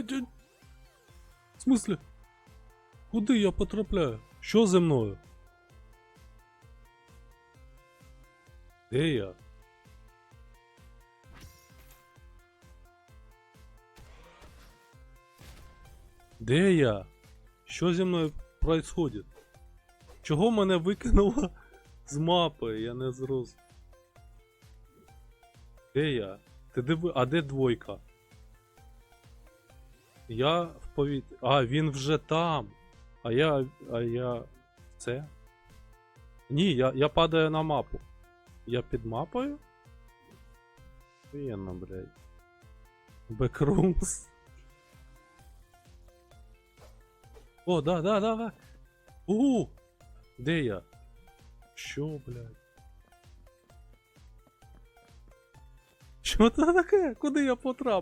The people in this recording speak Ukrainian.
Дядь. В смысле? Куди я потрапляю? Що зі мною? Де я? Де я? Що зі мною происходит? Чого мене викинуло з мапи? Я не зрозумів. Де я? Ти диви. А де двойка? Я в повітрі. А, він вже там. А я. А я. Це? Ні, я, я падаю на мапу. Я під мапою? Охуєнно, блядь. Backrooms. О, да, да, да, да. Угу! Де я? Що, блядь? Що це таке? Куди я потрапив?